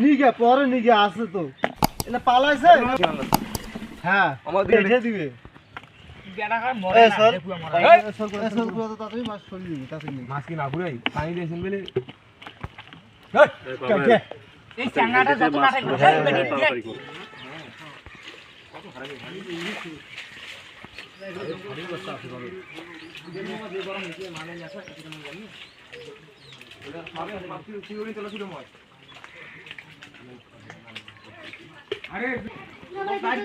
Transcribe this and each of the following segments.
নিগে পরে নিগে আছে তো। এটা পালাইছে? হ্যাঁ আমার দিকে দেখে দিবে। মাছ কি না ঘুরাই পানি দিয়েছেন বলে? কে, কে? কাট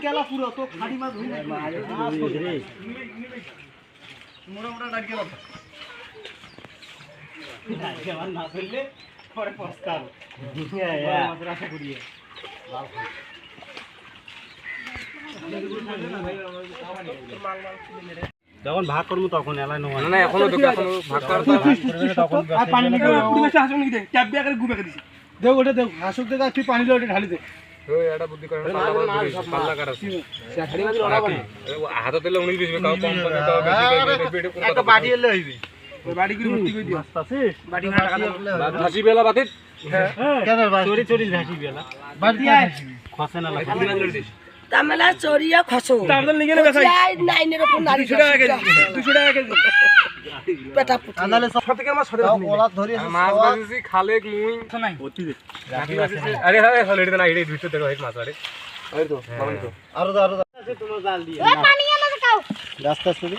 গেলা পুরো তো খাড়ি মাছ ধরি নাই। মোটা মোটা কাট গেলা তো। মাছের আশা করিয়ে। যখন ভাগ করব তখন এলাই না না এখনও তো এখনও ভাগ করার তো আর পানি নিকে দেখ ওটা দেখ হাসুক দেখ তুই পানি ওটা ঢালি দে। হাতে তেলে উনিশ বিশ কাউ কম কাউ বেশি পাবে পেটে কোন একটা বাটি এলে হইবে। ভাসি বেলা বাতিত? কেন বাটি চুরি চুরি ভাসি বেলা। বাটি খসে না তামেলা চড়িয়া খসো। যাই নাইনের ওপর নারী পেটা পুটি আনালে সব থেকে মাছ সরে ওলা ধরি মাছ বাজিছি খালে মুই। আরে আরে হলে এটা না এটা মাছ আরে। ওই তো মামনি তো। আরও আরও দাও। তোমার জাল দিয়ে। আস্তে আস্তে দে।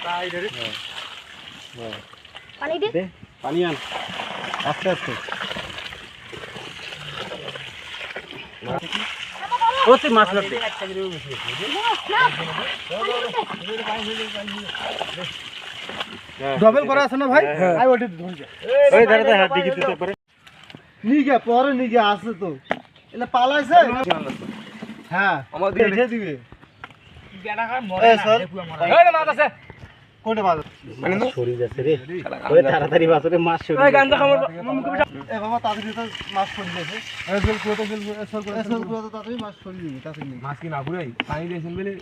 দে। পানি আন। আস্তে আস্তে। ও তুই মাছ ধরতে ডবল করা আছে না ভাই? আই ওটি ধরে যা। ওই ধারে হাত দিকে দিতে পারে। নিগে পরে নিগে আছে তো। এটা পালাইছে? হ্যাঁ আমার দিকে দেখে দিবে। এই মাছ আছে। কোনটা মাছ মানে তো সরি যাচ্ছে রে। ওই তাড়াতাড়ি বাসরে মাছ সরি এ বাবা তাড়াতাড়ি তো মাছ সরি দিয়েছে এ জল করে তো জল সর করে সর করে তো তাড়াতাড়ি মাছ সরি দিবি তাড়াতাড়ি মাছ কি না ঘুরাই? পানি দিয়েছেন বলে?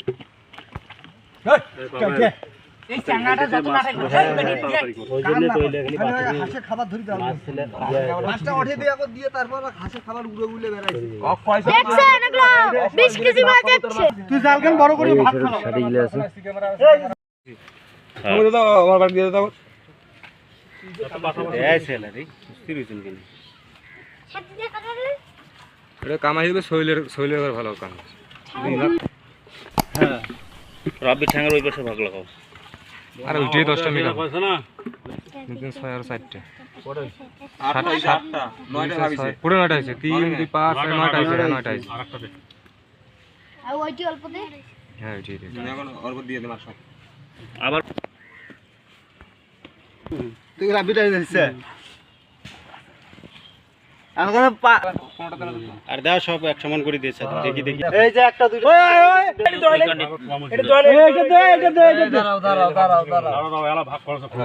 আমার বাড়ি দিয়ে দাও। এটা কামাই হবে শৈলের শৈলের ভালো কাম রবি ঠ্যাঙ্গের ওই পাশে ভাগ লাগাও। আর ওইটাই দশটা মেগা কইছ না? তিন ছয় আর চারটে পুরো? নয়টা হয়েছে। তিন দুই পাঁচ ছয় নয়টা হয়েছে নয়টা হয়েছে। আর ওইটি অল্প দে। হ্যাঁ ওইটাই দিয়ে দিলাম আবার তুই আর দাও সব এক সমান করে দিয়েছে দেখি দেখি। এই যে একটা দুটো ওই ওই এটা দে এটা দে এটা দে দাঁড়াও দাঁড়াও দাঁড়াও দাঁড়াও।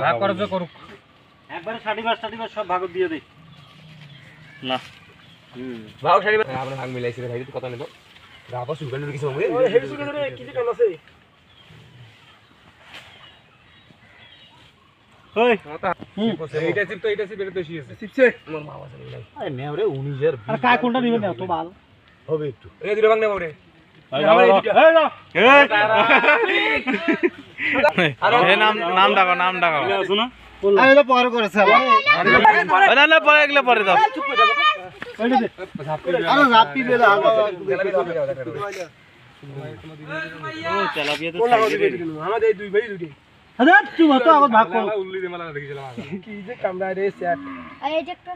ভাগ করে করুক। একবারে ষাটি ষাটি সব ভাগ দিয়ে দেই না। ভাগ সারি আমরা ভাগ মিলাইছি রে ভাই তুই কথা নেব রাবা কিছু হবে হেভি সুগার ধরে কি কাম আছে ওই এইটা চিপ তো এইটা চিপ এটা বেশি আছে শিখছে আমার মা বাসা নাই আরে নেওরে 19000 আর কাই কোনটা নিবেন তো ভালো হবে একটু। এই দুটো ভাগ নেব রে নাম নাম ডাকো নাম ডাকো। পরে করেছে না না পরে এগুলো পরে দাও। আমাদের দুই ভাই দুটি। আরে তুই তো আগত ভাগ কর। উল্লি দিয়ে মালা দেখিছিলাম কি যে কামড়া রে সেট আর যে একটা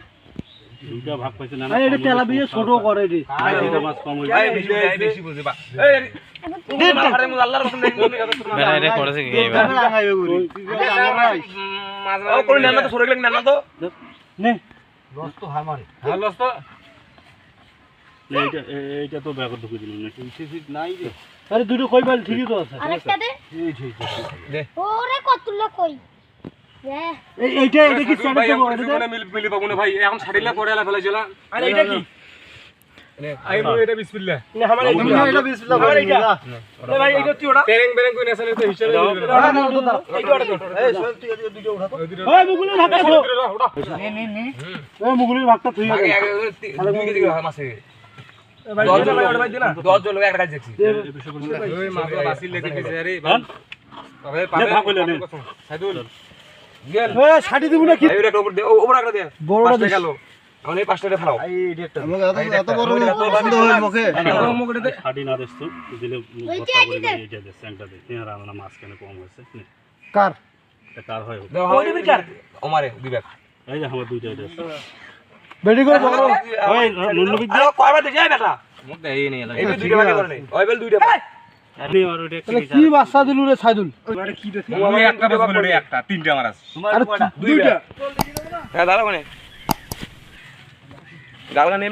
দুইটা ভাগ পাইছে না আরে এটা তেলা বিয়ে ছোট করে রে। আই দুইটা মাছ কম হইছে এই বেশি বেশি বুঝে বা। এই আরে মু আল্লাহর কসম নাই বেটা এটা করেছে কি এবার রাঙাইবে গুরি মাছ করে নেন না তো সরে নেন না। তো নে ভালো তো এইটা এইটা তো ব্যাগ ঢুকে দিল না নাই রে। আরে দুটো কই পাল ঠিকই তো আছে। আরেকটা দে। ওরে কতগুলো কই। হ্যাঁ এইটা এটা কি ভাই স্ট্যান্ডার্ড এখন জীবনে মিল মিলি পাবো না ভাই। এখন ছাড়িলে পরে এলা ফেলাইছিল আরে এটা কি? আই মু এটা বিসমিল্লাহ। না আমার এটা বিসমিল্লাহ আমার এটা এ ভাই এটা তুই ওটা তেরেং বেরেং কই নেছালে তো হিসাবে না। না ওটা এইটা ওটা এই সোহেল তুই এদিকে দুটো উঠা তো। ওই মুগুলির ভাগটা নে নে নে ওই মুগুলির ভাগটা তুই আগে আগে দুই কেজি মাছে ষাটি দিব না কি? এই একটা উপর দে ও- উপর একটা দে। বড়টা পাঁচটা গেল। এখন এই পাঁচটা ফেলাও এত এত বড় পছন্দ হয় মুখে। ষাটি না দিস তো দিলে ভর্তা করে দিতে। দিয়ে এটা দে স্যাংটা দে তিন রান্না কম হয়েছে নে, কার? এটা কার হয়? আমার এই যে আমার দুইটা বেডি করে বড় ওই নুনবিক আরে কয়বার দে বেটা? মুখ দেই নি এই দুইটা ব্যাগ করে নেই ওই বেল দুইটা কি বাচ্চা দিলু রে সাইদুল? আমি একটা বাস বলে একটা তিনটা আমার আছে। আরে দুইটা। হ্যাঁ দাঁড়া মানে গালগা নেমে